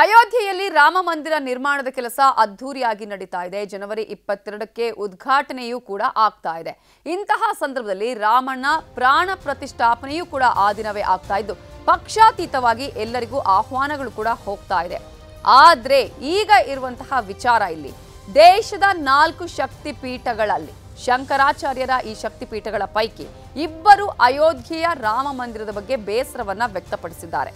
ಅಯೋಧ್ಯೆಯಲ್ಲಿ ರಾಮ ಮಂದಿರ ನಿರ್ಮಾಣದ ಕೆಲಸ ಅದ್ಧೂರಿಯಾಗಿ ನಡೀತಾ ಇದೆ. ಜನವರಿ ಇಪ್ಪತ್ತೆರಡಕ್ಕೆ ಉದ್ಘಾಟನೆಯೂ ಕೂಡ ಆಗ್ತಾ ಇದೆ. ಇಂತಹ ಸಂದರ್ಭದಲ್ಲಿ ರಾಮಣ್ಣ ಪ್ರಾಣ ಪ್ರತಿಷ್ಠಾಪನೆಯೂ ಕೂಡ ಆ ದಿನವೇ ಆಗ್ತಾ ಇದ್ದು, ಪಕ್ಷಾತೀತವಾಗಿ ಎಲ್ಲರಿಗೂ ಆಹ್ವಾನಗಳು ಕೂಡ ಹೋಗ್ತಾ ಇದೆ. ಆದ್ರೆ ಈಗ ಇರುವಂತಹ ವಿಚಾರ ಇಲ್ಲಿ. ದೇಶದ ನಾಲ್ಕು ಶಕ್ತಿ ಪೀಠಗಳಲ್ಲಿ ಶಂಕರಾಚಾರ್ಯರ ಈ ಶಕ್ತಿ ಪೀಠಗಳ ಪೈಕಿ ಇಬ್ಬರು ಅಯೋಧ್ಯೆಯ ರಾಮ ಮಂದಿರದ ಬಗ್ಗೆ ಬೇಸರವನ್ನ ವ್ಯಕ್ತಪಡಿಸಿದ್ದಾರೆ.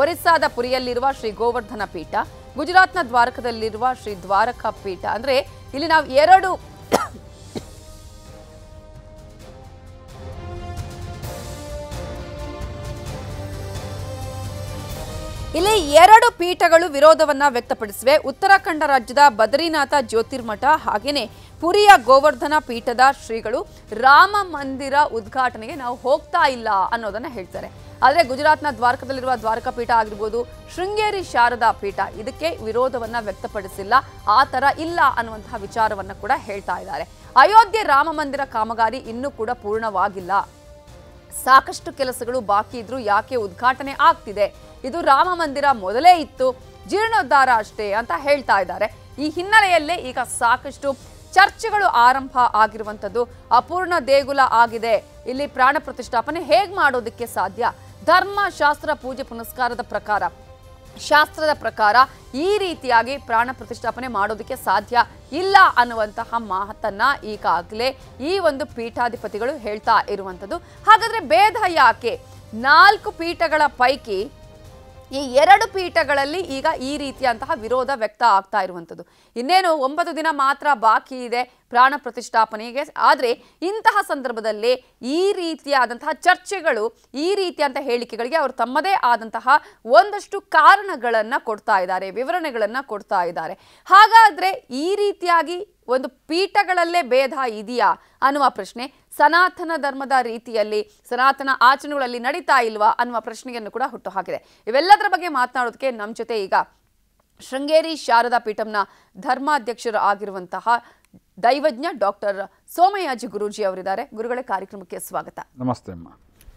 ಒರಿಸ್ಸಾದ ಪುರಿಯಲ್ಲಿರುವ ಶ್ರೀ ಗೋವರ್ಧನ ಪೀಠ, ಗುಜರಾತ್ನ ದ್ವಾರಕದಲ್ಲಿರುವ ಶ್ರೀ ದ್ವಾರಕಾ ಪೀಠ. ಅಂದ್ರೆ ಇಲ್ಲಿ ನಾವು ಎರಡು ಇಲ್ಲಿ ಎರಡು ಪೀಠಗಳು ವಿರೋಧವನ್ನ ವ್ಯಕ್ತಪಡಿಸಿವೆ. ಉತ್ತರಾಖಂಡ ರಾಜ್ಯದ ಬದ್ರಿನಾಥ ಜ್ಯೋತಿರ್ಮಠ ಹಾಗೇನೆ ಪುರಿಯ ಗೋವರ್ಧನ ಪೀಠದ ಶ್ರೀಗಳು ರಾಮ ಮಂದಿರ ಉದ್ಘಾಟನೆಗೆ ನಾವು ಹೋಗ್ತಾ ಇಲ್ಲ ಅನ್ನೋದನ್ನ ಹೇಳ್ತಾರೆ. ಆದರೆ ಗುಜರಾತ್ನ ದ್ವಾರಕದಲ್ಲಿರುವ ದ್ವಾರಕಾ ಪೀಠ ಆಗಿರ್ಬೋದು, ಶೃಂಗೇರಿ ಶಾರದಾ ಪೀಠ ಇದಕ್ಕೆ ವಿರೋಧವನ್ನ ವ್ಯಕ್ತಪಡಿಸಿಲ್ಲ, ಆ ತರ ಇಲ್ಲ ಅನ್ನುವಂತಹ ವಿಚಾರವನ್ನ ಕೂಡ ಹೇಳ್ತಾ ಇದ್ದಾರೆ. ಅಯೋಧ್ಯೆ ರಾಮ ಮಂದಿರ ಕಾಮಗಾರಿ ಇನ್ನೂ ಕೂಡ ಪೂರ್ಣವಾಗಿಲ್ಲ. ಸಾಕಷ್ಟು ಕೆಲಸಗಳು ಬಾಕಿ ಇದ್ರೂ ಯಾಕೆ ಉದ್ಘಾಟನೆ ಆಗ್ತಿದೆ? ಇದು ರಾಮ ಮಂದಿರ ಮೊದಲೇ ಇತ್ತು, ಜೀರ್ಣೋದ್ಧಾರ ಅಷ್ಟೇ ಅಂತ ಹೇಳ್ತಾ ಇದ್ದಾರೆ. ಈ ಹಿನ್ನೆಲೆಯಲ್ಲೇ ಈಗ ಸಾಕಷ್ಟು ಚರ್ಚೆಗಳು ಆರಂಭ ಆಗಿರುವಂಥದ್ದು ಅಪೂರ್ಣ ದೇಗುಲ ಆಗಿದೆ. ಇಲ್ಲಿ ಪ್ರಾಣ ಪ್ರತಿಷ್ಠಾಪನೆ ಹೇಗೆ ಮಾಡೋದಕ್ಕೆ ಸಾಧ್ಯ? ಧರ್ಮ, ಶಾಸ್ತ್ರ, ಪೂಜೆ, ಪುನಸ್ಕಾರದ ಪ್ರಕಾರ. ಶಾಸ್ತ್ರದ ಪ್ರಕಾರ ಈ ರೀತಿಯಾಗಿ ಪ್ರಾಣ ಪ್ರತಿಷ್ಠಾಪನೆ ಮಾಡೋದಕ್ಕೆ ಸಾಧ್ಯ ಇಲ್ಲ ಅನ್ನುವಂತಹ ಮಾತನ್ನ ಈಗಾಗಲೇ ಈ ಒಂದು ಪೀಠಾಧಿಪತಿಗಳು ಹೇಳ್ತಾ ಇರುವಂಥದ್ದು. ಹಾಗಾದ್ರೆ ಭೇದ ಯಾಕೆ? ನಾಲ್ಕು ಪೀಠಗಳ ಪೈಕಿ ಈ ಎರಡು ಪೀಠಗಳಲ್ಲಿ ಈಗ ಈ ರೀತಿಯಂತಹ ವಿರೋಧ ವ್ಯಕ್ತ ಆಗ್ತಾ ಇರುವಂಥದ್ದು. ಇನ್ನೇನು ಒಂಬತ್ತು ದಿನ ಮಾತ್ರ ಬಾಕಿ ಇದೆ ಪ್ರಾಣ ಪ್ರತಿಷ್ಠಾಪನೆಗೆ. ಆದರೆ ಇಂತಹ ಸಂದರ್ಭದಲ್ಲಿ ಈ ರೀತಿಯಾದಂತಹ ಚರ್ಚೆಗಳು, ಈ ರೀತಿಯಂತಹ ಹೇಳಿಕೆಗಳಿಗೆ ಅವರು ತಮ್ಮದೇ ಆದಂತಹ ಒಂದಷ್ಟು ಕಾರಣಗಳನ್ನು ಕೊಡ್ತಾ ಇದ್ದಾರೆ, ವಿವರಣೆಗಳನ್ನು ಕೊಡ್ತಾ ಇದ್ದಾರೆ. ಹಾಗಾದರೆ ಈ ರೀತಿಯಾಗಿ ಒಂದು ಪೀಠಗಳಲ್ಲೇ ಭೇದ ಇದೆಯಾ ಅನ್ನುವ ಪ್ರಶ್ನೆ ಸನಾತನ ಧರ್ಮದ ರೀತಿಯಲ್ಲಿ ಸನಾತನ ಆಚರಣೆಗಳಲ್ಲಿ ನಡೀತಾ ಇಲ್ವಾ ಅನ್ನುವ ಪ್ರಶ್ನೆಯನ್ನು ಕೂಡ ಹುಟ್ಟು ಹಾಕಿದೆ ಇವೆಲ್ಲದರ ಬಗ್ಗೆ ಮಾತನಾಡೋದಕ್ಕೆ ನಮ್ಮ ಜೊತೆ ಈಗ ಶೃಂಗೇರಿ ಶಾರದಾ ಪೀಠಂನ ಧರ್ಮಾಧ್ಯಕ್ಷರು ಆಗಿರುವಂತಹ ದೈವಜ್ಞ ಡಾಕ್ಟರ್ ಸೋಮಯಾಜಿ ಗುರೂಜಿ ಅವರಿದ್ದಾರೆ. ಗುರುಗಳೇ ಕಾರ್ಯಕ್ರಮಕ್ಕೆ ಸ್ವಾಗತ. ನಮಸ್ತೆ ಅಮ್ಮ.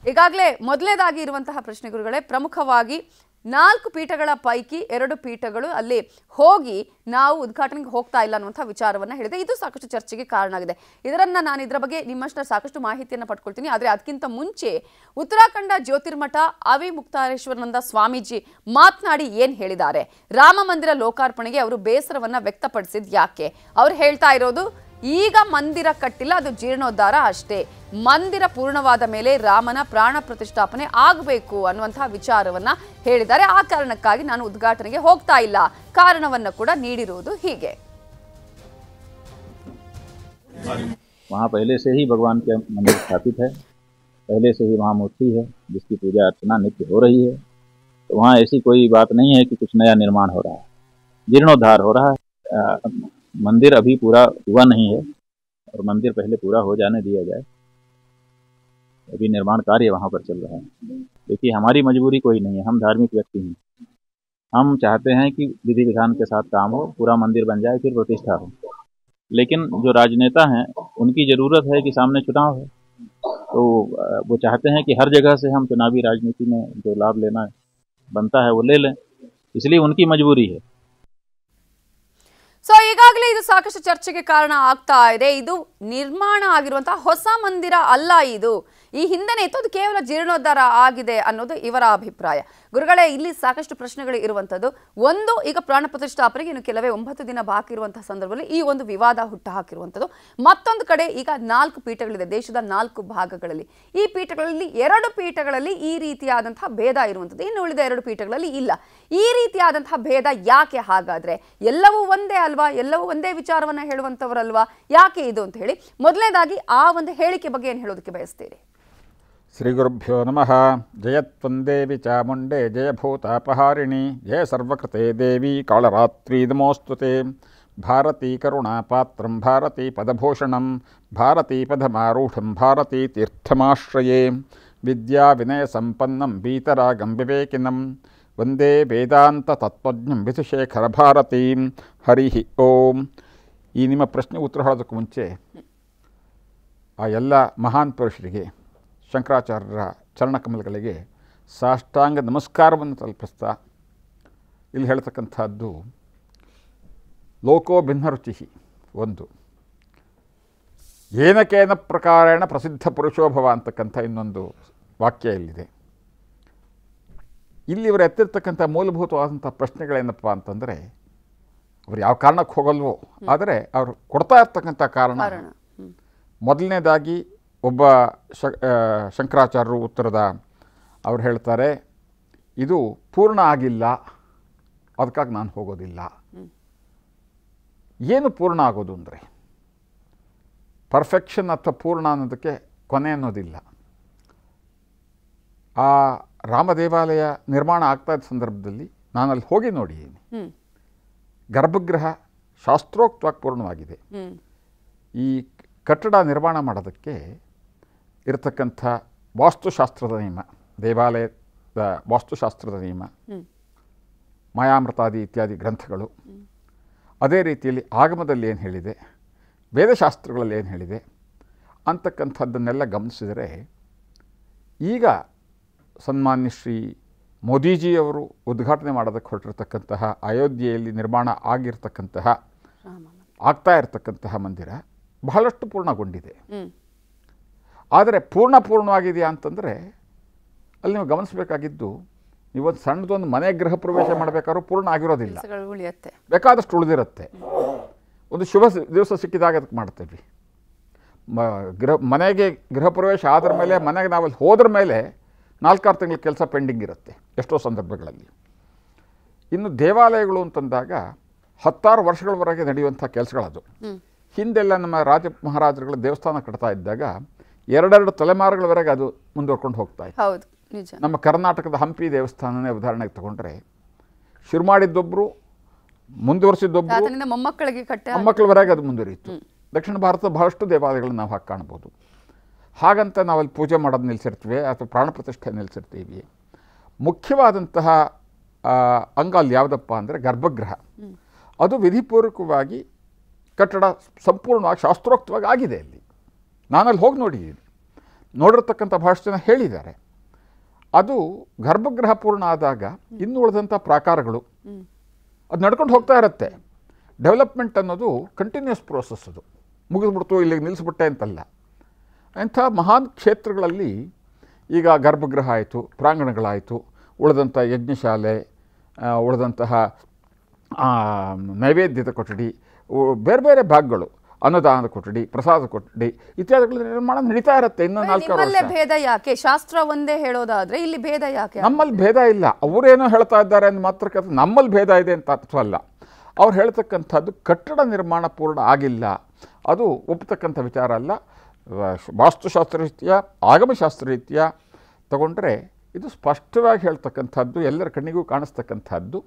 ಈಗಾಗಲೇ ಮೊದಲೇದಾಗಿ ಇರುವಂತಹ ಪ್ರಶ್ನೆ ಗುರುಗಳೇ ಪ್ರಮುಖವಾಗಿ ನಾಲ್ಕು ಪೀಠಗಳ ಪೈಕಿ ಎರಡು ಪೀಠಗಳು ಅಲ್ಲಿ ಹೋಗಿ ನಾವು ಉದ್ಘಾಟನೆಗೆ ಹೋಗ್ತಾ ಇಲ್ಲ ಅನ್ನುವಂಥ ವಿಚಾರವನ್ನು ಹೇಳಿದೆ. ಇದು ಸಾಕಷ್ಟು ಚರ್ಚೆಗೆ ಕಾರಣ ಆಗಿದೆ. ಇದರನ್ನು ನಾನು ಇದರ ಬಗ್ಗೆ ನಿಮ್ಮಷ್ಟು ಸಾಕಷ್ಟು ಮಾಹಿತಿಯನ್ನು ಪಡ್ಕೊಳ್ತೀನಿ. ಆದರೆ ಅದಕ್ಕಿಂತ ಮುಂಚೆ ಉತ್ತರಾಖಂಡ ಜ್ಯೋತಿರ್ಮಠ ಅವಿ ಮುಕ್ತಾರೇಶ್ವರನಂದ ಸ್ವಾಮೀಜಿ ಮಾತನಾಡಿ ಏನು ಹೇಳಿದ್ದಾರೆ? ರಾಮ ಮಂದಿರ ಲೋಕಾರ್ಪಣೆಗೆ ಅವರು ಬೇಸರವನ್ನ ವ್ಯಕ್ತಪಡಿಸಿದ್ ಯಾಕೆ? ಅವ್ರು ಹೇಳ್ತಾ ಇರೋದು ಈಗ ಮಂದಿರ ಕಟ್ಟಿಲ್ಲ ಅದು ಜೀರ್ಣೋದ್ಧಾರ ಅಷ್ಟೇ ಮಂದಿರ ಪೂರ್ಣವಾದ ಮೇಲೆ ರಾಮನ ಪ್ರಾಣ ಪ್ರತಿಷ್ಠಾಪನೆ ಆಗಬೇಕು ಅನ್ನುವಂತಹ ವಿಚಾರವನ್ನ ಹೇಳಿದ್ದಾರೆ ಆ ಕಾರಣಕ್ಕಾಗಿ ನಾನು ಉದ್ಘಾಟನೆಗೆ ಹೋಗ್ತಾ ಇಲ್ಲ ಕಾರಣವನ್ನ ಕೂಡ ನೀಡಿರುವುದು ಹೀಗೆ वहाँ पहले से ही भगवान के मंदिर स्थापित है पहले से ही वहाँ मूर्ति है जिसकी पूजा अर्चना नित्य हो रही है तो वहाँ ऐसी कोई बात नहीं है कि कुछ नया निर्माण हो रहा है जीर्णोद्धार हो रहा है अ, मंदिर अभी पूरा हुआ नहीं है और मंदिर पहले पूरा हो जाने दिया जाए। अभी निर्माण कार्य वहाँ पर चल रहा है। देखिए, हमारी मजबूरी कोई नहीं है। हम धार्मिक व्यक्ति हैं। हम चाहते हैं कि विधि विधान के साथ काम हो, पूरा मंदिर बन जाए, फिर प्रतिष्ठा हो। लेकिन जो राजनेता हैं, उनकी ज़रूरत है कि सामने चुनाव है। तो वो चाहते हैं कि हर जगह से हम चुनावी राजनीति में जो लाभ लेना बनता है, वो ले लें। इसलिए उनकी मजबूरी है। ಸೊ ಈಗಾಗಲೇ ಇದು ಸಾಕಷ್ಟು ಚರ್ಚೆಗೆ ಕಾರಣ ಆಗ್ತಾ ಇದೆ. ಇದು ನಿರ್ಮಾಣ ಆಗಿರುವಂತಹ ಹೊಸ ಮಂದಿರ ಅಲ್ಲ ಇದು. ಈ ಹಿಂದೆನೇ ಇತ್ತು, ಅದು ಕೇವಲ ಜೀರ್ಣೋದ್ಧಾರ ಆಗಿದೆ ಅನ್ನೋದು ಇವರ ಅಭಿಪ್ರಾಯ. ಗುರುಗಳೇ, ಇಲ್ಲಿ ಸಾಕಷ್ಟು ಪ್ರಶ್ನೆಗಳು ಇರುವಂಥದ್ದು. ಒಂದು, ಈಗ ಪ್ರಾಣ ಪ್ರತಿಷ್ಠಾಪನೆಗೆ ಇನ್ನು ಕೆಲವೇ ಒಂಬತ್ತು ದಿನ ಬಾಕಿ ಇರುವಂತಹ ಸಂದರ್ಭದಲ್ಲಿ ಈ ಒಂದು ವಿವಾದ ಹುಟ್ಟು ಹಾಕಿರುವಂಥದ್ದು. ಮತ್ತೊಂದು ಕಡೆ ಈಗ ನಾಲ್ಕು ಪೀಠಗಳಿದೆ, ದೇಶದ ನಾಲ್ಕು ಭಾಗಗಳಲ್ಲಿ. ಈ ಪೀಠಗಳಲ್ಲಿ, ಎರಡು ಪೀಠಗಳಲ್ಲಿ ಈ ರೀತಿಯಾದಂತಹ ಭೇದ ಇರುವಂಥದ್ದು. ಇನ್ನು ಉಳಿದ ಎರಡು ಪೀಠಗಳಲ್ಲಿ ಇಲ್ಲ. ಈ ರೀತಿಯಾದಂತಹ ಭೇದ ಯಾಕೆ ಹಾಗಾದ್ರೆ? ಎಲ್ಲವೂ ಒಂದೇ ಅಲ್ವಾ? ಎಲ್ಲವೂ ಒಂದೇ ವಿಚಾರವನ್ನ ಹೇಳುವಂಥವರಲ್ವಾ? ಯಾಕೆ ಇದು ಅಂತ ಹೇಳಿ. ಮೊದಲನೇದಾಗಿ ಆ ಒಂದು ಹೇಳಿಕೆ ಬಗ್ಗೆ ಏನು ಹೇಳೋದಕ್ಕೆ ಬಯಸ್ತೀರಿ? ಶ್ರೀಗುರುಭ್ಯೋ ನಮಃ ಜಯತ್ವಂದೇವಿ ಚಾಮುಂಡೆ ಜಯಭೂತಾಪಹಾರಿಣಿ ಜಯ ಸರ್ವಕೃತೆ ದೇವಿ ಕಾಳರಾತ್ರಿ ನಮೋಸ್ತುತೆ ಭಾರತೀ ಕರುಣಾಪಾತ್ರಂ ಭಾರತೀ ಪದಭೂಷಣಂ ಭಾರತೀ ಪದಮಾರೂಢಂ ಭಾರತೀ ತೀರ್ಥಮಾಶ್ರಯೇ ವಿದ್ಯಾ ವಿನಯ ಸಂಪನ್ನಂ ಬೀತರಾಗಂ ವಿವೇಕಿನಂ ವಂದೇ ವೇದಾಂತ ತತ್ವಜ್ಞಂ ವಿಧುಶೇಖರ ಭಾರತೀಂ ಹರಿ ಓಂ ಈ ನಿಮ್ಮ ಪ್ರಶ್ನೆ ಉತ್ತರ ಹೇಳೋದಕ್ಕೆ ಮುಂಚೆ ಆ ಎಲ್ಲ ಮಹಾನ್ ಪುರುಷರಿಗೆ ಶಂಕರಾಚಾರ್ಯರ ಚರಣಕಮಲಗಳಿಗೆ ಸಾಷ್ಟಾಂಗ ನಮಸ್ಕಾರವನ್ನು ತಲುಪಿಸ್ತಾ ಇಲ್ಲಿ ಹೇಳ್ತಕ್ಕಂಥದ್ದು ಲೋಕೋ ಭಿನ್ನರುಚಿ ಒಂದು ಏನಕೇನ ಪ್ರಕಾರೇಣ ಪ್ರಸಿದ್ಧ ಪುರುಷೋಭವ ಅಂತಕ್ಕಂಥ ಇನ್ನೊಂದು ವಾಕ್ಯ ಇಲ್ಲಿದೆ. ಇಲ್ಲಿ ಇವರು ಎತ್ತಿರ್ತಕ್ಕಂಥ ಮೂಲಭೂತವಾದಂಥ ಪ್ರಶ್ನೆಗಳೇನಪ್ಪ ಅಂತಂದರೆ ಅವ್ರು ಯಾವ ಕಾರಣಕ್ಕೆ ಹೋಗಲ್ವೋ ಆದರೆ ಅವರು ಕೊಡ್ತಾ ಇರ್ತಕ್ಕಂಥ ಕಾರಣ. ಕಾರಣ. ಮೊದಲನೇದಾಗಿ ಒಬ್ಬ ಶ ಶಂಕರಾಚಾರ್ಯರು ಉತ್ತರದ ಅವ್ರು ಹೇಳ್ತಾರೆ ಇದು ಪೂರ್ಣ ಆಗಿಲ್ಲ ಅದಕ್ಕಾಗಿ ನಾನು ಹೋಗೋದಿಲ್ಲ. ಏನು ಪೂರ್ಣ ಆಗೋದು ಅಂದರೆ? ಪರ್ಫೆಕ್ಷನ್ ಅಥವಾ ಪೂರ್ಣ ಅನ್ನೋದಕ್ಕೆ ಕೊನೆ ಅನ್ನೋದಿಲ್ಲ. ಆ ರಾಮ ದೇವಾಲಯ ನಿರ್ಮಾಣ ಆಗ್ತಾ ಇದ್ದ ಸಂದರ್ಭದಲ್ಲಿ ನಾನು ಅಲ್ಲಿ ಹೋಗಿ ನೋಡಿದ್ದೀನಿ. ಗರ್ಭಗೃಹ ಶಾಸ್ತ್ರೋಕ್ತವಾಗಿ ಪೂರ್ಣವಾಗಿದೆ. ಈ ಕಟ್ಟಡ ನಿರ್ಮಾಣ ಮಾಡೋದಕ್ಕೆ ಇರತಕ್ಕಂಥ ವಾಸ್ತುಶಾಸ್ತ್ರದ ನಿಯಮ ದೇವಾಲಯದ ವಾಸ್ತುಶಾಸ್ತ್ರದ ನಿಯಮ ಮಾಯಾಮೃತಾದಿ ಇತ್ಯಾದಿ ಗ್ರಂಥಗಳು. ಅದೇ ರೀತಿಯಲ್ಲಿ ಆಗಮದಲ್ಲಿ ಏನು ಹೇಳಿದೆ? ವೇದಶಾಸ್ತ್ರಗಳಲ್ಲಿ ಏನು ಹೇಳಿದೆ? ಅಂತಕ್ಕಂಥದ್ದನ್ನೆಲ್ಲ ಗಮನಿಸಿದರೆ ಈಗ ಸನ್ಮಾನ್ಯ ಶ್ರೀ ಮೋದಿಜಿಯವರು ಉದ್ಘಾಟನೆ ಮಾಡೋದಕ್ಕೆ ಹೊರಟಿರ್ತಕ್ಕಂತಹ ಅಯೋಧ್ಯೆಯಲ್ಲಿ ನಿರ್ಮಾಣ ಆಗಿರ್ತಕ್ಕಂತಹ ಆಗ್ತಾ ಇರತಕ್ಕಂತಹ ಮಂದಿರ ಬಹಳಷ್ಟು ಪೂರ್ಣಗೊಂಡಿದೆ. ಆದರೆ ಪೂರ್ಣ ಪೂರ್ಣವಾಗಿದೆಯಾ ಅಂತಂದರೆ ಅಲ್ಲಿ ನೀವು ಗಮನಿಸಬೇಕಾಗಿದ್ದು ಇವತ್ತು ಸಣ್ಣದೊಂದು ಮನೆ ಗೃಹ ಪ್ರವೇಶ ಮಾಡಬೇಕಾದ್ರೂ ಪೂರ್ಣ ಆಗಿರೋದಿಲ್ಲ. ಉಳಿಯುತ್ತೆ. ಬೇಕಾದಷ್ಟು ಉಳಿದಿರುತ್ತೆ. ಒಂದು ಶುಭ ದಿವಸ ಸಿಕ್ಕಿದಾಗ ಅದಕ್ಕೆ ಮಾಡ್ತೇವೆ. ಮ ಗೃಹ ಮನೆಗೆ ಗೃಹ ಪ್ರವೇಶ ಆದ್ರ ಮೇಲೆ ಮನೆಗೆ ನಾವಲ್ಲಿ ಹೋದ್ರ ಮೇಲೆ ನಾಲ್ಕಾರು ತಿಂಗಳ ಕೆಲಸ ಪೆಂಡಿಂಗ್ ಇರುತ್ತೆ ಎಷ್ಟೋ ಸಂದರ್ಭಗಳಲ್ಲಿ. ಇನ್ನು ದೇವಾಲಯಗಳು ಅಂತಂದಾಗ ಹತ್ತಾರು ವರ್ಷಗಳವರೆಗೆ ನಡೆಯುವಂಥ ಕೆಲಸಗಳದು. ಹಿಂದೆಲ್ಲ ನಮ್ಮ ರಾಜ ಮಹಾರಾಜರುಗಳ ದೇವಸ್ಥಾನ ಕಟ್ತಾ ಇದ್ದಾಗ ಎರಡೆರಡು ತಲೆಮಾರುಗಳವರೆಗೆ ಅದು ಮುಂದುವರ್ಕೊಂಡು ಹೋಗ್ತಾ ಇತ್ತು. ಹೌದು ನಿಜ. ನಮ್ಮ ಕರ್ನಾಟಕದ ಹಂಪಿ ದೇವಸ್ಥಾನನೇ ಉದಾಹರಣೆಗೆ ತಗೊಂಡ್ರೆ ಶುರು ಮಾಡಿದ್ದೊಬ್ಬರು ಮುಂದುವರಿಸಿದ್ದೊಬ್ಬರು ತಾತನಿಂದ ಮೊಮ್ಮಕ್ಕಳಿಗೆ ಕಟ್ಟೆ ಮೊಮ್ಮಕ್ಕಳವರೆಗೆ ಅದು ಮುಂದುವರಿಯಿತು. ದಕ್ಷಿಣ ಭಾರತದ ಬಹಳಷ್ಟು ದೇವಾಲಯಗಳನ್ನ ನಾವು ಹಾಕಿ ಕಾಣ್ಬೋದು ಹಾಗಂತ ನಾವಲ್ಲಿ ಪೂಜೆ ಮಾಡೋದು ನಿಲ್ಲಿಸಿರ್ತೀವಿ ಅಥವಾ ಪ್ರಾಣ ಪ್ರತಿಷ್ಠೆ ನಿಲ್ಲಿಸಿರ್ತೀವಿ. ಮುಖ್ಯವಾದಂತಹ ಅಂಗ ಅಲ್ಲಿ ಯಾವುದಪ್ಪ ಅಂದರೆ ಗರ್ಭಗೃಹ. ಅದು ವಿಧಿಪೂರ್ವಕವಾಗಿ ಕಟ್ಟಡ ಸಂಪೂರ್ಣವಾಗಿ ಶಾಸ್ತ್ರೋಕ್ತವಾಗಿ ಆಗಿದೆ ಅಲ್ಲಿ. ನಾನಲ್ಲಿ ಹೋಗಿ ನೋಡಿದ್ದೀನಿ ನೋಡಿರ್ತಕ್ಕಂಥ ಭಾಷೆ ಜನ ಹೇಳಿದ್ದಾರೆ. ಅದು ಗರ್ಭಗೃಹ ಪೂರ್ಣ ಆದಾಗ ಇನ್ನು ಉಳಿದಂಥ ಪ್ರಾಕಾರಗಳು. ಅದು ನಡ್ಕೊಂಡು ಹೋಗ್ತಾ ಇರುತ್ತೆ. ಡೆವಲಪ್ಮೆಂಟ್ ಅನ್ನೋದು ಕಂಟಿನ್ಯೂಸ್ ಪ್ರೋಸೆಸ್ ಅದು. ಮುಗಿದ್ಬಿಡ್ತು ಇಲ್ಲಿಗೆ ನಿಲ್ಲಿಸ್ಬಿಟ್ಟೆ ಅಂತಲ್ಲ. ಅಂಥ ಮಹಾನ್ ಕ್ಷೇತ್ರಗಳಲ್ಲಿ ಈಗ ಗರ್ಭಗೃಹ ಆಯಿತು ಪ್ರಾಂಗಣಗಳಾಯಿತು ಉಳಿದಂಥ ಯಜ್ಞಶಾಲೆ ಉಳಿದಂತಹ ನೈವೇದ್ಯದ ಕೊಠಡಿ ಬೇರೆ ಬೇರೆ ಭಾಗಗಳು. ಅನ್ನದಾನದ ಕೊಠಡಿ ಪ್ರಸಾದ ಕೊಠಡಿ ಇತ್ಯಾದಿಗಳ ನಿರ್ಮಾಣ ನಡೀತಾ ಇರುತ್ತೆ ಇನ್ನೊಂದು ನಾಲ್ಕು ವರ್ಷ. ಭೇದ ಯಾಕೆ? ಶಾಸ್ತ್ರ ಒಂದೇ ಹೇಳೋದಾದ್ರೆ ಇಲ್ಲಿ ಭೇದ ಯಾಕೆ? ನಮ್ಮಲ್ಲಿ ಭೇದ ಇಲ್ಲ. ಅವರೇನೋ ಹೇಳ್ತಾ ಇದ್ದಾರೆ ಅಂದ ಮಾತ್ರಕ್ಕೆ ಅದು ನಮ್ಮಲ್ಲಿ ಭೇದ ಇದೆ ಅಂತ ಅರ್ಥವಲ್ಲ ಅವ್ರು ಹೇಳ್ತಕ್ಕಂಥದ್ದು ಕಟ್ಟಡ ನಿರ್ಮಾಣ ಪೂರ್ಣ ಆಗಿಲ್ಲ. ಅದು ಒಪ್ಪತಕ್ಕಂಥ ವಿಚಾರ ಅಲ್ಲ. ವಾಸ್ತುಶಾಸ್ತ್ರ ರೀತಿಯ ಆಗಮಶಾಸ್ತ್ರ ರೀತಿಯ ತಗೊಂಡ್ರೆ ಇದು ಸ್ಪಷ್ಟವಾಗಿ ಹೇಳ್ತಕ್ಕಂಥದ್ದು ಎಲ್ಲರ ಕಣ್ಣಿಗೂ ಕಾಣಿಸ್ತಕ್ಕಂಥದ್ದು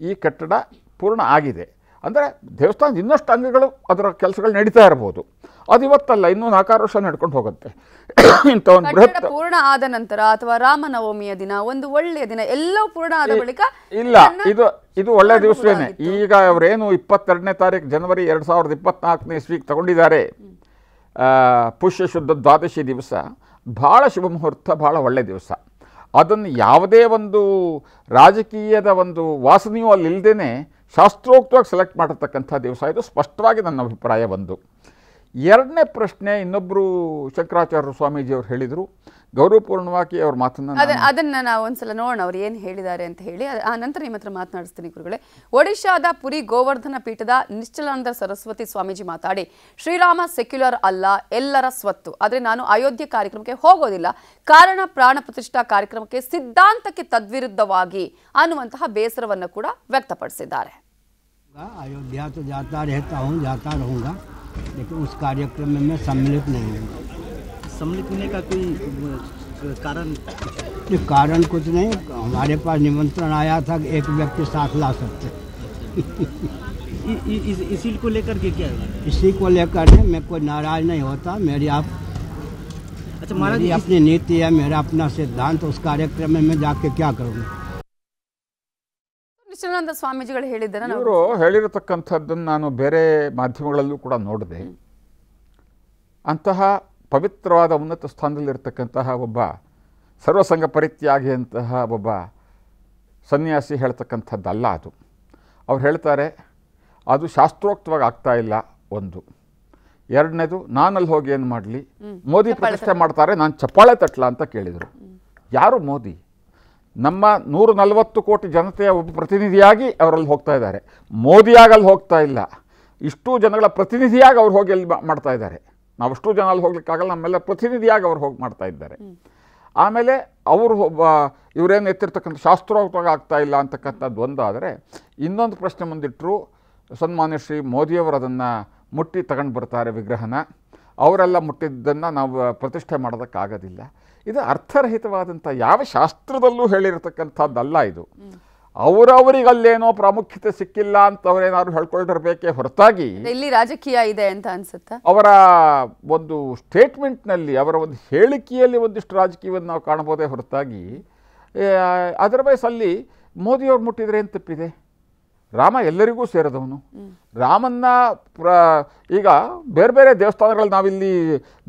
ಈ ಕಟ್ಟಡ ಪೂರ್ಣ ಆಗಿದೆ. ಅಂದರೆ ದೇವಸ್ಥಾನದ ಇನ್ನಷ್ಟು ಅಂಗಗಳು ಅದರ ಕೆಲಸಗಳು ನಡೀತಾ ಇರ್ಬೋದು. ಅದು ಇವತ್ತಲ್ಲ ಇನ್ನೂ ನಾಲ್ಕಾರು ವರ್ಷ ನಡ್ಕೊಂಡು ಹೋಗುತ್ತೆ. ಇಂಥ ಒಂದು ಬೃಹತ್ ಪೂರ್ಣ ಆದ ನಂತರ ಅಥವಾ ರಾಮನವಮಿಯ ದಿನ ಒಂದು ಒಳ್ಳೆಯ ದಿನ ಎಲ್ಲವೂ ಪೂರ್ಣ ಆದ ಬಳಿಕ ಇಲ್ಲ ಇದು ಇದು ಒಳ್ಳೆ ದಿವಸವೇನೆ. ಈಗ ಅವರೇನು ಇಪ್ಪತ್ತೆರಡನೇ ತಾರೀಕು ಜನವರಿ ಎರಡು ಸಾವಿರದ ಇಪ್ಪತ್ನಾಲ್ಕನೇ ಇಸ್ವಿಗೆ ತಗೊಂಡಿದ್ದಾರೆ. ಪುಷ್ಯ ಶುದ್ಧ ದ್ವಾದಶಿ ದಿವಸ. ಭಾಳ ಶುಭ ಮುಹೂರ್ತ ಭಾಳ ಒಳ್ಳೆಯ ದಿವಸ. ಅದನ್ನು ಯಾವುದೇ ಒಂದು ರಾಜಕೀಯದ ಒಂದು ವಾಸನೆಯೂ ಅಲ್ಲಿ ಇಲ್ಲದೇ ಶಾಸ್ತ್ರೋಕ್ತವಾಗಿ ಸೆಲೆಕ್ಟ್ ಮಾಡಿರ್ತಕ್ಕಂಥ ದಿವಸ ಇದು ಸ್ಪಷ್ಟವಾಗಿ ನನ್ನ ಅಭಿಪ್ರಾಯ ಒಂದು. ಎರಡನೇ ಪ್ರಶ್ನೆ ಇನ್ನೊಬ್ಬರು ಶಂಕರಾಚಾರ್ಯ ಸ್ವಾಮೀಜಿಯವರು ಹೇಳಿದರು. ಗೌರವಪೂರ್ಣವಾಗಿ ಅವ್ರ ಮಾತನ್ನು ಅದ ಅದನ್ನ ನಾವು ಒಂದ್ಸಲ ನೋಡೋಣ ಅವ್ರು ಏನ್ ಹೇಳಿದ್ದಾರೆ ಅಂತ ಹೇಳಿ. ಆ ನಂತರ ನಿಮ್ಮ ಹತ್ರ ಮಾತನಾಡಿಸ್ತೀನಿ ಗುರುಗಳೇ. ಒಡಿಶಾದ ಪುರಿ ಗೋವರ್ಧನ ಪೀಠದ ನಿಶ್ಚಲಾನಂದ ಸರಸ್ವತಿ ಸ್ವಾಮೀಜಿ ಮಾತಾಡಿ ಶ್ರೀರಾಮ ಸೆಕ್ಯುಲರ್ ಅಲ್ಲ ಎಲ್ಲರ ಸ್ವತ್ತು. ಆದ್ರೆ ನಾನು ಅಯೋಧ್ಯೆ ಕಾರ್ಯಕ್ರಮಕ್ಕೆ ಹೋಗೋದಿಲ್ಲ. ಕಾರಣ ಪ್ರಾಣ ಪ್ರತಿಷ್ಠಾ ಕಾರ್ಯಕ್ರಮಕ್ಕೆ ಸಿದ್ಧಾಂತಕ್ಕೆ ತದ್ವಿರುದ್ಧವಾಗಿ ಅನ್ನುವಂತಹ ಬೇಸರವನ್ನು ಕೂಡ ವ್ಯಕ್ತಪಡಿಸಿದ್ದಾರೆ. अयोध्या तो जाता रहता हूँ जाता रहूँगा लेकिन उस कार्यक्रम में मैं सम्मिलित नहीं हूँ। सम्मिलित होने का कोई कारण? ये कारण कुछ नहीं हमारे पास निमंत्रण आया था कि एक व्यक्ति साथ ला सकते। इस, इसी को लेकर के क्या है? इसी को लेकर है मैं कोई नाराज़ नहीं होता मेरी आप अच्छा महाराज मेरी अपनी नीति है मेरा अपना सिद्धांत उस कार्यक्रम में मैं जाके क्या करूँगा? ನಿಶ್ಚಲಾನಂದ ಸ್ವಾಮೀಜಿಗಳು ಹೇಳಿದ್ದಾರೆ ಇವರು ಹೇಳಿರತಕ್ಕಂಥದ್ದನ್ನು ನಾನು ಬೇರೆ ಮಾಧ್ಯಮಗಳಲ್ಲೂ ಕೂಡ ನೋಡಿದೆ. ಅಂತಹ ಪವಿತ್ರವಾದ ಉನ್ನತ ಸ್ಥಾನದಲ್ಲಿರ್ತಕ್ಕಂತಹ ಒಬ್ಬ ಸರ್ವಸಂಗ ಪರಿತ್ಯಾಗಿಯಂತಹ ಒಬ್ಬ ಸನ್ಯಾಸಿ ಹೇಳ್ತಕ್ಕಂಥದ್ದಲ್ಲ ಅದು. ಅವ್ರು ಹೇಳ್ತಾರೆ ಅದು ಶಾಸ್ತ್ರೋಕ್ತವಾಗಿ ಆಗ್ತಾ ಇಲ್ಲ ಒಂದು. ಎರಡನೇದು ನಾನಲ್ಲಿ ಹೋಗಿ ಏನು ಮಾಡಲಿ? ಮೋದಿ ಪ್ರತಿಷ್ಠೆ ಮಾಡ್ತಾರೆ ನಾನು ಚಪ್ಪಾಳೆ ತಟ್ಲ ಅಂತ ಕೇಳಿದರು. ಯಾರು ಮೋದಿ? ನಮ್ಮ ನೂರ ನಲವತ್ತು ಕೋಟಿ ಜನತೆಯ ಒಬ್ಬ ಪ್ರತಿನಿಧಿಯಾಗಿ ಅವರಲ್ಲಿ ಹೋಗ್ತಾ ಇದ್ದಾರೆ. ಮೋದಿಯಾಗಿ ಅಲ್ಲಿ ಹೋಗ್ತಾ ಇಲ್ಲ. ಇಷ್ಟು ಜನಗಳ ಪ್ರತಿನಿಧಿಯಾಗಿ ಅವ್ರು ಹೋಗಿ ಅಲ್ಲಿ ಮಾಡ್ತಾ ಇದ್ದಾರೆ. ನಾವಷ್ಟು ಜನ ಅಲ್ಲಿ ಹೋಗ್ಲಿಕ್ಕಾಗಲ್ಲ ನಮ್ಮೆಲ್ಲ ಪ್ರತಿನಿಧಿಯಾಗಿ ಅವ್ರು ಹೋಗಿ ಮಾಡ್ತಾ ಇದ್ದಾರೆ. ಆಮೇಲೆ ಅವರು ಒಬ್ಬ ಇವರೇನು ಎತ್ತಿರ್ತಕ್ಕಂಥ ಶಾಸ್ತ್ರೋಕ್ತವಾಗಿ ಆಗ್ತಾ ಇಲ್ಲ ಅಂತಕ್ಕಂಥದ್ದು ಒಂದಾದರೆ ಇನ್ನೊಂದು ಪ್ರಶ್ನೆ ಮುಂದಿಟ್ಟರು ಸನ್ಮಾನ್ಯ ಶ್ರೀ ಮೋದಿಯವರು ಅದನ್ನು ಮುಟ್ಟಿ ತಗೊಂಡು ಬರ್ತಾರೆ ವಿಗ್ರಹನ. ಅವರೆಲ್ಲ ಮುಟ್ಟಿದ್ದನ್ನು ನಾವು ಪ್ರತಿಷ್ಠೆ ಮಾಡೋದಕ್ಕಾಗೋದಿಲ್ಲ. ಇದು ಅರ್ಥರಹಿತವಾದಂಥ ಯಾವ ಶಾಸ್ತ್ರದಲ್ಲೂ ಹೇಳಿರತಕ್ಕಂಥದ್ದಲ್ಲ ಇದು. ಅವರವರಿಗಲ್ಲೇನೋ ಪ್ರಾಮುಖ್ಯತೆ ಸಿಕ್ಕಿಲ್ಲ ಅಂತ ಅವರೇನಾದ್ರು ಹೇಳ್ಕೊಂಡಿರ್ಬೇಕೇ ಹೊರತಾಗಿ ಇಲ್ಲಿ ರಾಜಕೀಯ ಇದೆ ಅಂತ ಅನ್ಸುತ್ತಾ? ಅವರ ಒಂದು ಸ್ಟೇಟ್ಮೆಂಟ್ನಲ್ಲಿ ಅವರ ಒಂದು ಹೇಳಿಕೆಯಲ್ಲಿ ಒಂದಿಷ್ಟು ರಾಜಕೀಯವನ್ನು ನಾವು ಕಾಣಬಹುದೇ ಹೊರತಾಗಿ ಅದರ್ವೈಸ್ ಅಲ್ಲಿ ಮೋದಿಯವ್ರು ಮುಟ್ಟಿದ್ರೆ ಏನು ತಪ್ಪಿದೆ? ರಾಮ ಎಲ್ಲರಿಗೂ ಸೇರಿದವನು. ರಾಮನ್ನ ಪ್ರ ಈಗ ಬೇರೆ ಬೇರೆ ದೇವಸ್ಥಾನಗಳಲ್ಲಿ ನಾವಿಲ್ಲಿ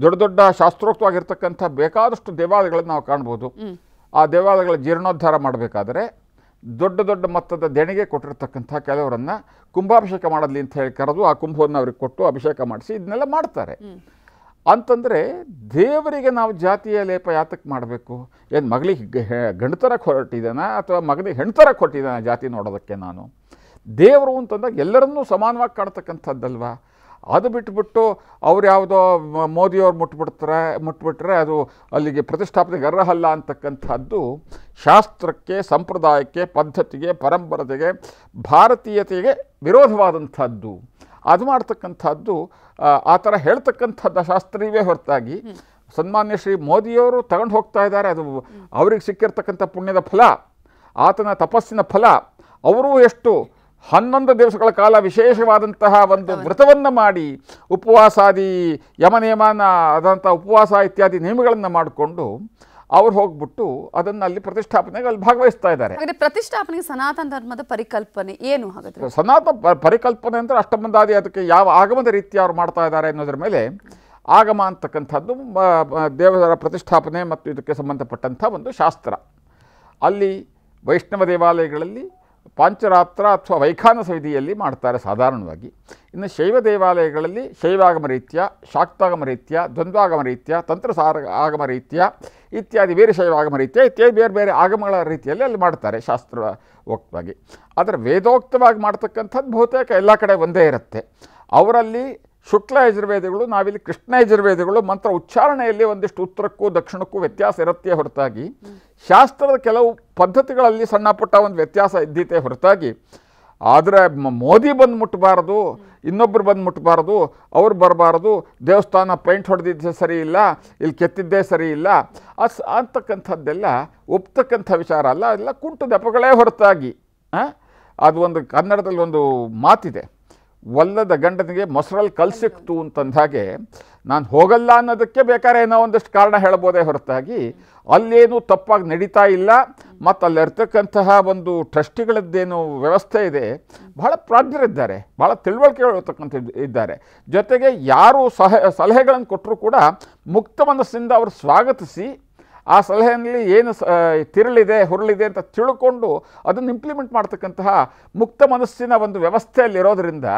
ದೊಡ್ಡ ದೊಡ್ಡ ಶಾಸ್ತ್ರೋಕ್ತವಾಗಿರ್ತಕ್ಕಂಥ ಬೇಕಾದಷ್ಟು ದೇವಾಲಯಗಳನ್ನು ನಾವು ಕಾಣ್ಬೋದು. ಆ ದೇವಾಲಯಗಳ ಜೀರ್ಣೋದ್ಧಾರ ಮಾಡಬೇಕಾದ್ರೆ ದೊಡ್ಡ ದೊಡ್ಡ ಮೊತ್ತದ ದೇಣಿಗೆ ಕೊಟ್ಟಿರ್ತಕ್ಕಂಥ ಕೆಲವರನ್ನು ಕುಂಭಾಭಿಷೇಕ ಮಾಡಲಿ ಅಂತ ಹೇಳಿ ಕರೆದು ಆ ಕುಂಭವನ್ನು ಅವ್ರಿಗೆ ಕೊಟ್ಟು ಅಭಿಷೇಕ ಮಾಡಿಸಿ ಇದನ್ನೆಲ್ಲ ಮಾಡ್ತಾರೆ. ಅಂತಂದರೆ ದೇವರಿಗೆ ನಾವು ಜಾತಿಯ ಲೇಪ ಯಾತಕ್ಕೆ ಮಾಡಬೇಕು? ಏನು ಮಗಳಿಗೆ ಗ- ಗಂಡತರ ಹೊರಟಿದ್ದಾನ ಅಥವಾ ಮಗನಿಗೆ ಹೆಣ್ತರ ಕೊಟ್ಟಿದ್ದಾನೆ ಜಾತಿ ನೋಡೋದಕ್ಕೆ ನಾನು? ದೇವರು ಅಂತಂದಾಗ ಎಲ್ಲರನ್ನೂ ಸಮಾನವಾಗಿ ಕಾಣ್ತಕ್ಕಂಥದ್ದಲ್ವಾ? ಅದು ಬಿಟ್ಬಿಟ್ಟು ಅವ್ರು ಯಾವುದೋ ಮೋದಿಯವ್ರು ಮುಟ್ಬಿಡ್ತಾರೆ ಮುಟ್ಬಿಟ್ರೆ ಅದು ಅಲ್ಲಿಗೆ ಪ್ರತಿಷ್ಠಾಪನೆಗೆ ಅರ್ಹಲ್ಲ ಅಂತಕ್ಕಂಥದ್ದು ಶಾಸ್ತ್ರಕ್ಕೆ ಸಂಪ್ರದಾಯಕ್ಕೆ ಪದ್ಧತಿಗೆ ಪರಂಪರೆಗೆ ಭಾರತೀಯತೆಗೆ ವಿರೋಧವಾದಂಥದ್ದು. ಅದು ಮಾಡ್ತಕ್ಕಂಥದ್ದು ಆ, ಆ ಥರ ಹೇಳ್ತಕ್ಕಂಥದ್ದು ಶಾಸ್ತ್ರೀಯವೇ ಹೊರತಾಗಿ. ಸನ್ಮಾನ್ಯ ಶ್ರೀ ಮೋದಿಯವರು ತಗೊಂಡು ಹೋಗ್ತಾ ಇದ್ದಾರೆ. ಅದು ಅವ್ರಿಗೆ ಸಿಕ್ಕಿರ್ತಕ್ಕಂಥ ಪುಣ್ಯದ ಫಲ ಆತನ ತಪಸ್ಸಿನ ಫಲ ಅವರೂ ಎಷ್ಟು ಹನ್ನೊಂದು ದಿವಸಗಳ ಕಾಲ ವಿಶೇಷವಾದಂತಹ ಒಂದು ವ್ರತವನ್ನು ಮಾಡಿ ಉಪವಾಸಾದಿ ಯಮನಿಯಮನ ಆದಂಥ ಉಪವಾಸ ಇತ್ಯಾದಿ ನಿಯಮಗಳನ್ನು ಮಾಡಿಕೊಂಡು ಅವ್ರು ಹೋಗ್ಬಿಟ್ಟು ಅದನ್ನು ಅಲ್ಲಿ ಪ್ರತಿಷ್ಠಾಪನೆಗೆ ಅಲ್ಲಿ ಭಾಗವಹಿಸ್ತಾ ಇದ್ದಾರೆ. ಪ್ರತಿಷ್ಠಾಪನೆಗೆ ಸನಾತನ ಧರ್ಮದ ಪರಿಕಲ್ಪನೆ ಏನು ಹಾಗಾದ್ರೆ? ಸನಾತನ ಪರಿಕಲ್ಪನೆ ಅಂದರೆ ಅಷ್ಟಮಂದಾದಿ ಅದಕ್ಕೆ ಯಾವ ಆಗಮದ ರೀತಿ ಅವ್ರು ಮಾಡ್ತಾ ಇದ್ದಾರೆ ಅನ್ನೋದ್ರ ಮೇಲೆ ಆಗಮ ಅಂತಕ್ಕಂಥದ್ದು ದೇವರ ಪ್ರತಿಷ್ಠಾಪನೆ ಮತ್ತು ಇದಕ್ಕೆ ಸಂಬಂಧಪಟ್ಟಂಥ ಒಂದು ಶಾಸ್ತ್ರ. ಅಲ್ಲಿ ವೈಷ್ಣವ ದೇವಾಲಯಗಳಲ್ಲಿ ಪಾಂಚರಾತ್ರ ಅಥವಾ ವೈಖಾನ ಸವಿಧಿಯಲ್ಲಿ ಮಾಡ್ತಾರೆ ಸಾಧಾರಣವಾಗಿ. ಇನ್ನು ಶೈವ ದೇವಾಲಯಗಳಲ್ಲಿ ಶೈವಾಗಮ ರೀತ್ಯ, ಶಾಕ್ತಾಗಮ ರೀತ್ಯ, ದ್ವಂದ್ವಾಗಮ ರೀತ್ಯ ತಂತ್ರಸಾರ ಆಗಮ ರೀತ್ಯ ಇತ್ಯಾದಿ ಬೇರೆ ಶೈವಾಗಮ ರೀತ್ಯ ಇತ್ಯಾದಿ ಬೇರೆ ಬೇರೆ ಆಗಮಗಳ ರೀತಿಯಲ್ಲಿ ಅಲ್ಲಿ ಮಾಡ್ತಾರೆ ಶಾಸ್ತ್ರೋಕ್ತವಾಗಿ ಆದರೆ ವೇದೋಕ್ತವಾಗಿ ಮಾಡ್ತಕ್ಕಂಥದ್ದು ಬಹುತೇಕ ಎಲ್ಲ ಕಡೆ ಒಂದೇ ಇರುತ್ತೆ. ಅವರಲ್ಲಿ ಶುಕ್ಲ ಯಜುರ್ವೇದಗಳು, ನಾವಿಲ್ಲಿ ಕೃಷ್ಣ ಯಜುರ್ವೇದಗಳು, ಮಂತ್ರ ಉಚ್ಚಾರಣೆಯಲ್ಲಿ ಒಂದಿಷ್ಟು ಉತ್ತರಕ್ಕೂ ದಕ್ಷಿಣಕ್ಕೂ ವ್ಯತ್ಯಾಸ ಇರುತ್ತೆ ಹೊರತಾಗಿ. ಶಾಸ್ತ್ರದ ಕೆಲವು ಪದ್ಧತಿಗಳಲ್ಲಿ ಸಣ್ಣ ಪುಟ್ಟ ಒಂದು ವ್ಯತ್ಯಾಸ ಇದ್ದೀತೆ ಹೊರತಾಗಿ. ಆದರೆ ಮೋದಿ ಬಂದು ಮುಟ್ಟಬಾರದು ಇನ್ನೊಬ್ಬರು ಬಂದು ಮುಟ್ಟಬಾರದು ಅವ್ರು ಬರಬಾರದು, ದೇವಸ್ಥಾನ ಪೈಂಟ್ ಹೊಡೆದಿದ್ದೇ ಸರಿ ಇಲ್ಲ, ಇಲ್ಲಿ ಕೆತ್ತಿದ್ದೇ ಸರಿ ಇಲ್ಲ, ಅಸ್, ಅಂತಕ್ಕಂಥದ್ದೆಲ್ಲ ಒಪ್ತಕ್ಕಂಥ ವಿಚಾರ ಅಲ್ಲ, ಎಲ್ಲ ಕುಂಟು ದೆಪಗಳೇ ಹೊರತಾಗಿ? ಅದು ಒಂದು ಕನ್ನಡದಲ್ಲಿ ಒಂದು ಮಾತಿದೆ. ಒಲ್ಲದ ಗಂಡನಿಗೆ ಮೊಸರಲ್ಲಿ ಕಲ್ಸಿಕ್ತು ಅಂತಂದಾಗೆ ನಾನು ಹೋಗಲ್ಲ ಅನ್ನೋದಕ್ಕೆ ಬೇಕಾದ್ರೆ ಏನೋ ಒಂದಷ್ಟು ಕಾರಣ ಹೇಳ್ಬೋದೇ ಹೊರತಾಗಿ, ಅಲ್ಲೇನೂ ತಪ್ಪಾಗಿ ನಡೀತಾ ಇಲ್ಲ, ಮತ್ತು ಅಲ್ಲಿರ್ತಕ್ಕಂತಹ ಒಂದು ಟ್ರಸ್ಟಿಗಳದ್ದೇನು ವ್ಯವಸ್ಥೆ ಇದೆ, ಬಹಳ ಪ್ರಾಜ್ಞರಿದ್ದಾರೆ ಭಾಳ ತಿಳುವಳಿಕೆ ಹೇಳ್ತಕ್ಕಂಥ ಇದ್ದಾರೆ. ಜೊತೆಗೆ ಯಾರು ಸಹ, ಸಲಹೆಗಳನ್ನು ಕೊಟ್ಟರೂ ಕೂಡ ಮುಕ್ತ ಮನಸ್ಸಿಂದ ಅವರು ಸ್ವಾಗತಿಸಿ ಆ ಸಲಹೆಯಲ್ಲಿ ಏನು ತಿರುಳಿದೆ ಹುರುಳಿದೆ ಅಂತ ತಿಳ್ಕೊಂಡು ಅದನ್ನು ಇಂಪ್ಲಿಮೆಂಟ್ ಮಾಡ್ತಕ್ಕಂತಹ ಮುಕ್ತ ಮನಸ್ಸಿನ ಒಂದು ವ್ಯವಸ್ಥೆಯಲ್ಲಿರೋದ್ರಿಂದ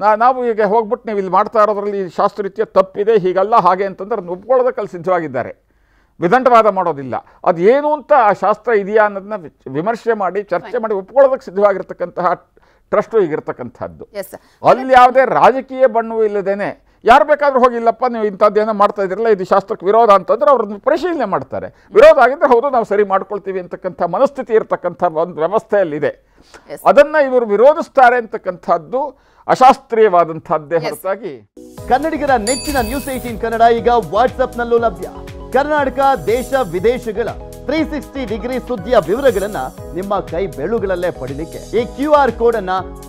ನಾ ನಾವು ಈಗ ಹೋಗ್ಬಿಟ್ಟು ನೀವು ಇಲ್ಲಿ ಮಾಡ್ತಾ ಇರೋದ್ರಲ್ಲಿ ಶಾಸ್ತ್ರರೀತ್ಯ ತಪ್ಪಿದೆ ಹೀಗಲ್ಲ ಹಾಗೆ ಅಂತಂದ್ರೆ ಅದನ್ನು ಒಪ್ಕೊಳ್ಳೋದಕ್ಕೆ ಅಲ್ಲಿ ಸಿದ್ಧವಾಗಿದ್ದಾರೆ. ವಿದಂಡವಾದ ಮಾಡೋದಿಲ್ಲ. ಅದು ಏನು ಅಂತ ಆ ಶಾಸ್ತ್ರ ಇದೆಯಾ ಅನ್ನೋದನ್ನ ವಿಮರ್ಶೆ ಮಾಡಿ ಚರ್ಚೆ ಮಾಡಿ ಒಪ್ಕೊಳ್ಳೋದಕ್ಕೆ ಸಿದ್ಧವಾಗಿರ್ತಕ್ಕಂತಹ ಟ್ರಸ್ಟು ಈಗಿರ್ತಕ್ಕಂಥದ್ದು. ಅಲ್ಲಿ ಯಾವುದೇ ರಾಜಕೀಯ ಬಣ್ಣವೂ ಇಲ್ಲದೇನೆ ಯಾರು ಬೇಕಾದ್ರೂ ಹೋಗಿಲ್ಲಪ್ಪ ನೀವು ಇಂಥದ್ದೇನೋ ಮಾಡ್ತಾ ಇದ್ರಲ್ಲ ಇದು ಶಾಸ್ತ್ರಕ್ಕೆ ವಿರೋಧ ಅಂತಂದ್ರೆ ಅವ್ರನ್ನ ಪರಿಶೀಲನೆ ಮಾಡ್ತಾರೆ. ವಿರೋಧ ಆಗಿದ್ದರೆ ಹೌದು ನಾವು ಸರಿ ಮಾಡ್ಕೊಳ್ತೀವಿ ಅಂತಕ್ಕಂಥ ಮನಸ್ಥಿತಿ ಇರತಕ್ಕಂಥ ಒಂದು ವ್ಯವಸ್ಥೆಯಲ್ಲಿದೆ. ಅದನ್ನು ಅದನ್ನ ಇವರು ವಿರೋಧಿಸ್ತಾರೆ ಅಂತಕ್ಕಂಥದ್ದು ಅಶಾಸ್ತ್ರೀಯವಾದಂಥದ್ದೇ ಹೊರತಾಗಿ. ಕನ್ನಡಿಗರ ನೆಚ್ಚಿನ ನ್ಯೂಸ್ ಏಟೀನ್ ಕನ್ನಡ ಈಗ ವಾಟ್ಸಪ್ನಲ್ಲೂ ಲಭ್ಯ. ಕರ್ನಾಟಕ ದೇಶ ವಿದೇಶಗಳ ತ್ರೀ ಸಿಕ್ಸ್ಟಿ ಡಿಗ್ರಿ ಸುದ್ದಿಯ ವಿವರಗಳನ್ನ ನಿಮ್ಮ ಕೈ ಬೆಳುಗಳಲ್ಲೇ ಪಡೀಲಿಕ್ಕೆ ಈ ಕ್ಯೂ ಆರ್ ಕೋಡ್ ಅನ್ನ